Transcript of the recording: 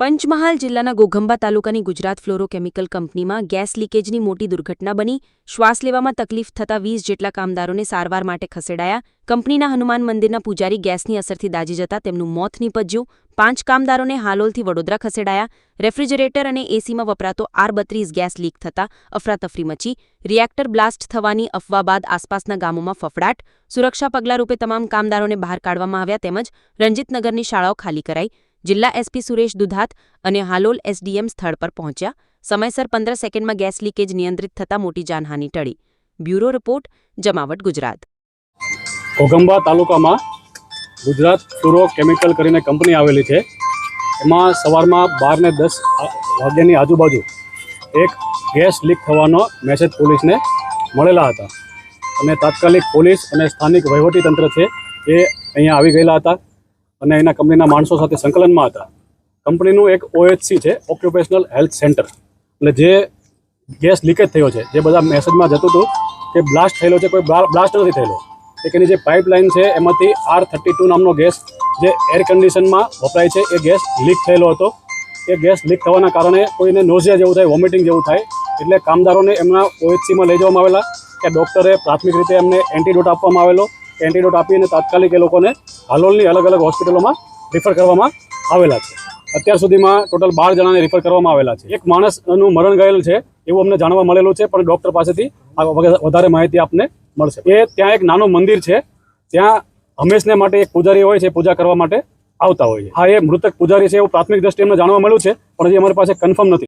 પંચમહાલ જિલ્લાના ગોગંબા તાલુકાની ગુજરાત ફ્લોરોકેમિકલ કંપનીમાં ગેસ લીકેજની મોટી દુર્ઘટના બની. શ્વાસ લેવામાં તકલીફ થતા વીસ જેટલા કામદારોને સારવાર માટે ખસેડાયા. કંપનીના હનુમાન મંદિરના પૂજારી ગેસની અસરથી દાજી જતા તેમનું મોત નીપજ્યું. પાંચ કામદારોને હાલોલથી વડોદરા ખસેડાયા. રેફ્રિજરેટર અને એસીમાં વપરાતો આર બત્રીસ ગેસ લીક થતા અફરાતફરી મચી. રિએક્ટર બ્લાસ્ટ થવાની અફવા બાદ આસપાસના ગામોમાં ફફડાટ. સુરક્ષા પગલાં રૂપે તમામ કામદારોને બહાર કાઢવામાં આવ્યા તેમજ રંજીતનગરની શાળાઓ ખાલી કરાઈ. જિલ્લા એસપી સુરેશ દુધાત અને હાલોલ એસડીએમ સ્થળ પર પહોંચ્યા. સમયસર પંદર સેકન્ડમાં ગેસ લીકેજ નિયંત્રિત થતાં મોટી જાનહાની ટળી. બ્યુરો રિપોર્ટ, જમાવટ ગુજરાત. ઘોઘંબા તાલુકામાં ગુજરાત ફ્લુરો કેમિકલ કરીને કંપની આવેલી છે. એમાં સવારમાં બાર ને દસ વાગ્યાની આજુબાજુ એક ગેસ લીક થવાનો મેસેજ પોલીસને મળેલા હતા. અને તાત્કાલિક પોલીસ અને સ્થાનિક વહીવટીતંત્ર છે એ અહીંયા આવી ગયેલા હતા. અને એના કંપનીના માણસો સાથે સંકલનમાં હતા. કંપનીનું એક ઓએચસી છે ઓક્યુપેશનલ હેલ્થ સેન્ટર એટલે જે ગેસ લીકેજ થયો છે, જે બધા મેસેજમાં જતું હતું કે બ્લાસ્ટ થયેલો છે, કોઈ બ્લાસ્ટ નથી થયેલો. એક એની જે પાઇપલાઇન છે, એમાંથી આર થર્ટી ટુ નામનો ગેસ જે એર કન્ડિશનમાં વપરાય છે, એ ગેસ લીક થયેલો હતો. એ ગેસ લીક થવાના કારણે કોઈને નોઝિયા જેવું થાય વોમિટિંગ જેવું થાય, એટલે કામદારોને એમના ઓએચસીમાં લઈ જવામાં આવેલા કે ડૉક્ટરે પ્રાથમિક રીતે એમને એન્ટીડોટ આપવામાં આવેલો. એન્ટીડોટ આપીને તાત્કાલિક એ લોકોને હાલોલની અલગ અલગ હોસ્પિટલોમાં રિફર કરવામાં આવેલા છે. અત્યાર સુધીમાં ટોટલ બાર જણાને રિફર કરવામાં આવેલા છે. એક માણસનું મરણ ગયેલ છે એવું અમને જાણવા મળેલું છે, પણ ડૉક્ટર પાસેથી વધારે માહિતી આપને મળશે. એ ત્યાં એક નાનું મંદિર છે. ત્યાં હંમેશને માટે એક પૂજારી હોય છે, પૂજા કરવા માટે આવતા હોય છે. હા, એ મૃતક પૂજારી છે એવું પ્રાથમિક દ્રષ્ટિએ અમને જાણવા મળ્યું છે, પણ હજી અમારી પાસે કન્ફર્મ નથી.